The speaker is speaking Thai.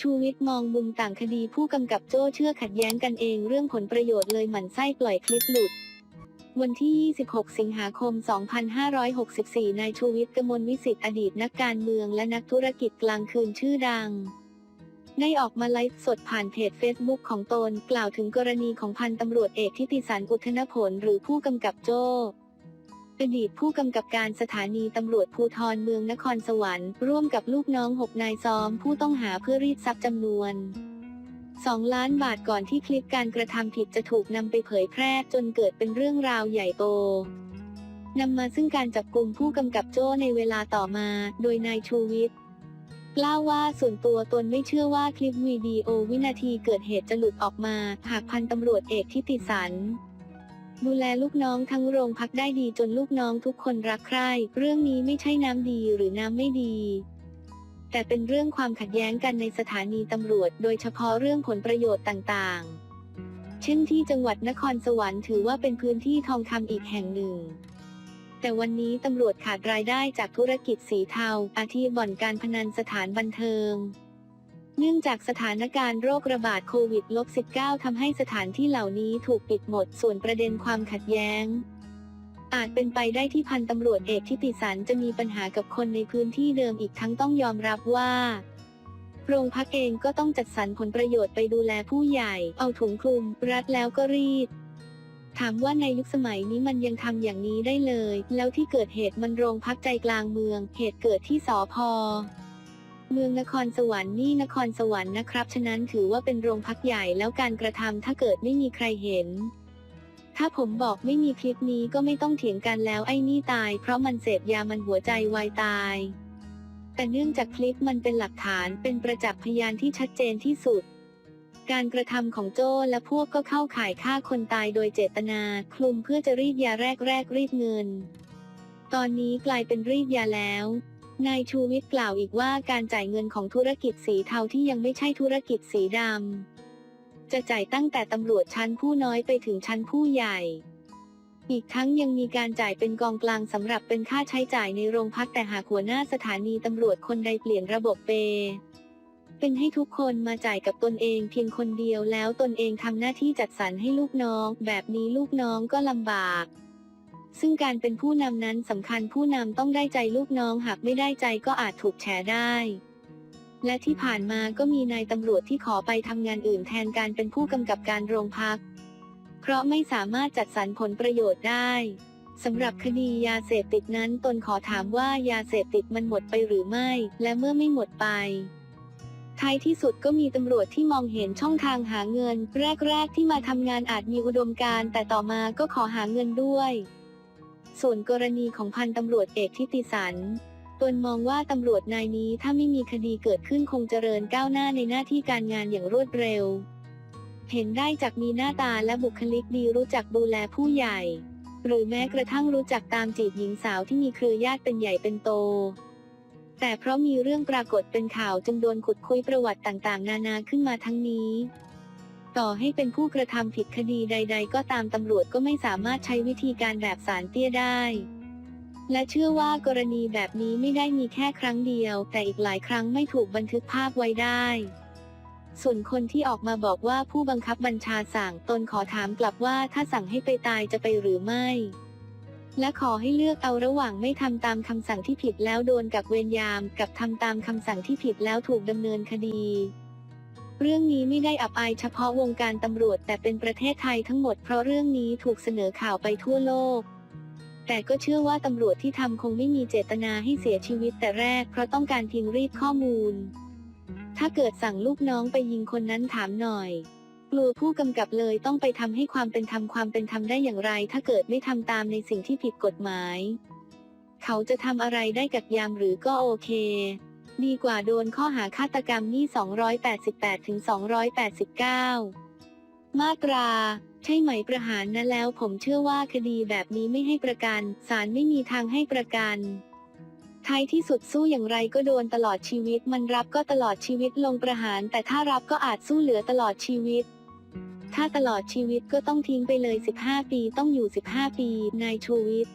ชูวิทย์มองมุมต่างคดีผู้กำกับโจ้เชื่อขัดแย้งกันเองเรื่องผลประโยชน์เลยหมั่นไส้ปล่อยคลิปหลุด วันที่ 26 สิงหาคม 2564 นายชูวิทย์กมลวิสิทธิ์อดีตนักการเมืองและนักธุรกิจกลางคืนชื่อดังได้ออกมาไลฟ์สดผ่านเพจเฟซบุ๊กของตน กล่าวถึงกรณีของพันตำรวจเอกทิติสันอุทนผลหรือผู้กำกับโจ้ อดีตผู้กำกับการสถานีตำรวจภูธรเมืองนครสวรรค์ ร่วมกับลูกน้องหกนายซ้อมผู้ต้องหาเพื่อรีดทรัพย์จำนวน2 ล้านบาทก่อนที่คลิปการกระทำผิดจะถูกนำไปเผยแพร่จนเกิดเป็นเรื่องราวใหญ่โตนำมาซึ่งการจับกลุ่มผู้กำกับโจ้ในเวลาต่อมา โดยนายชูวิทย์กล่าวว่าส่วนตัวตนไม่เชื่อว่าคลิปวิดีโอวินาทีเกิดเหตุจะหลุดออกมา หากพันตำรวจเอกทิติสัน ดูแลลูกน้องทั้งโรงพักได้ดีจนลูกน้องทุกคนรักใคร่ เรื่องนี้ไม่ใช่น้ำดีหรือน้ำไม่ดี แต่เป็นเรื่องความขัดแย้งกันในสถานีตำรวจ โดยเฉพาะเรื่องผลประโยชน์ต่างๆ เช่นที่จังหวัดนครสวรรค์ถือว่าเป็นพื้นที่ทองคำอีกแห่งหนึ่ง แต่วันนี้ตำรวจขาดรายได้จากธุรกิจสีเทา อาทิบ่อนการพนันสถานบันเทิง เนื่องจากสถานการณ์โรคระบาดโควิด -19 ทำให้สถานที่เหล่านี้ถูกปิดหมด ส่วนประเด็นความขัดแย้ง อาจเป็นไปได้ที่พันตำรวจเอกทิติสันจะมีปัญหากับคนในพื้นที่เดิมอีกทั้งต้องยอมรับว่าโรงพักเองก็ต้องจัดสรรผลประโยชน์ไปดูแลผู้ใหญ่ เอาถุงคลุม รัดแล้วก็รีด ถามว่าในยุคสมัยนี้มันยังทำอย่างนี้ได้เลย แล้วที่เกิดเหตุมันโรงพักใจกลางเมือง เหตุเกิดที่สอพอ เมืองนครสวรรค์นี่นครสวรรค์นะครับ ฉะนั้นถือว่าเป็นโรงพักใหญ่แล้วการกระทำถ้าเกิดไม่มีใครเห็น ถ้าผมบอกไม่มีคลิปนี้ก็ไม่ต้องเถียงกันแล้วไอ้นี่ตาย เพราะมันเสพยามันหัวใจวายตาย แต่เนื่องจากคลิปมันเป็นหลักฐานเป็นประจักษ์พยานที่ชัดเจนที่สุด การกระทำของโจ้และพวกก็เข้าข่ายฆ่าคนตายโดยเจตนา คลุมเพื่อจะรีดยาแรกแรกๆรีดเงิน ตอนนี้กลายเป็นรีดยาแล้ว นายชูวิทย์กล่าวอีกว่าการจ่ายเงินของธุรกิจสีเทาที่ยังไม่ใช่ธุรกิจสีดำ จะจ่ายตั้งแต่ตำรวจชั้นผู้น้อยไปถึงชั้นผู้ใหญ่ อีกทั้งยังมีการจ่ายเป็นกองกลางสำหรับเป็นค่าใช้จ่ายในโรงพักแต่หากหัวหน้าสถานีตำรวจคนใดเปลี่ยนระบบเป เป็นให้ทุกคนมาจ่ายกับตนเองเพียงคนเดียวแล้วตนเองทำหน้าที่จัดสรรให้ลูกน้อง แบบนี้ลูกน้องก็ลำบาก ซึ่งการเป็นผู้นำนั้นสำคัญผู้นำต้องได้ใจลูกน้องหากไม่ได้ใจก็อาจถูกแฉได้ และที่ผ่านมาก็มีนายตำรวจที่ขอไปทำงานอื่นแทนการเป็นผู้กำกับการโรงพัก เพราะไม่สามารถจัดสรรผลประโยชน์ได้สำหรับคดียาเสพติดนั้นตนขอถามว่ายาเสพติดมันหมดไปหรือไม่ และเมื่อไม่หมดไปท้ายที่สุดก็มีตำรวจที่มองเห็นช่องทางหาเงิน แรก ๆ ที่มาทำงานอาจมีอุดมการ แต่ต่อมาก็ขอหาเงินด้วย ส่วนกรณีของพันตำรวจเอกทิติสันตนมองว่าตำรวจนายนี้ถ้าไม่มีคดีเกิดขึ้นคงเจริญก้าวหน้าในหน้าที่การงานอย่างรวดเร็ว เห็นได้จากมีหน้าตาและบุคลิกดีรู้จักดูแลผู้ใหญ่ หรือแม้กระทั่งรู้จักตามจีบหญิงสาวที่มีเครือญาติเป็นใหญ่เป็นโต แต่เพราะมีเรื่องปรากฏเป็นข่าวจึงโดนขุดคุยประวัติต่างๆ นานาขึ้นมาทั้งนี้ ต่อให้เป็นผู้กระทำผิดคดีใด ๆ ก็ตามตำรวจก็ไม่สามารถใช้วิธีการแบบสารเตี้ยได้ และเชื่อว่ากรณีแบบนี้ไม่ได้มีแค่ครั้งเดียว แต่อีกหลายครั้งไม่ถูกบันทึกภาพไว้ได้ ส่วนคนที่ออกมาบอกว่าผู้บังคับบัญชาสั่งตนขอถามกลับว่าถ้าสั่งให้ไปตายจะไปหรือไม่ และขอให้เลือกเอาระหว่างไม่ทำตามคำสั่งที่ผิดแล้วโดนกับเวรยาม กับทำตามคำสั่งที่ผิดแล้วถูกดำเนินคดี เรื่องนี้ไม่ได้อับอายเฉพาะวงการตำรวจแต่เป็นประเทศไทยทั้งหมดเพราะเรื่องนี้ถูกเสนอข่าวไปทั่วโลก แต่ก็เชื่อว่าตำรวจที่ทำคงไม่มีเจตนาให้เสียชีวิตแต่แรกเพราะต้องการเพียงรีดข้อมูล ถ้าเกิดสั่งลูกน้องไปยิงคนนั้นถามหน่อย กลัวผู้กำกับเลยต้องไปทำให้ความเป็นธรรมความเป็นธรรมได้อย่างไร ถ้าเกิดไม่ทำตามในสิ่งที่ผิดกฎหมาย เขาจะทำอะไรได้กับยามหรือก็โอเค ดีกว่าโดนข้อหาฆาตกรรมนี่ 288 ถึง 289 มาตรา ใช่ไหมประหารนะแล้วผมเชื่อว่าคดีแบบนี้ไม่ให้ประกัน ศาลไม่มีทางให้ประกันท้ายที่สุดสู้อย่างไรก็โดนตลอดชีวิต มันรับก็ตลอดชีวิตลงประหาร แต่ถ้ารับก็อาจสู้เหลือตลอดชีวิต ถ้าตลอดชีวิตก็ต้องทิ้งไปเลย 15 ปีต้องอยู่ 15 ปี นายชูวิทย์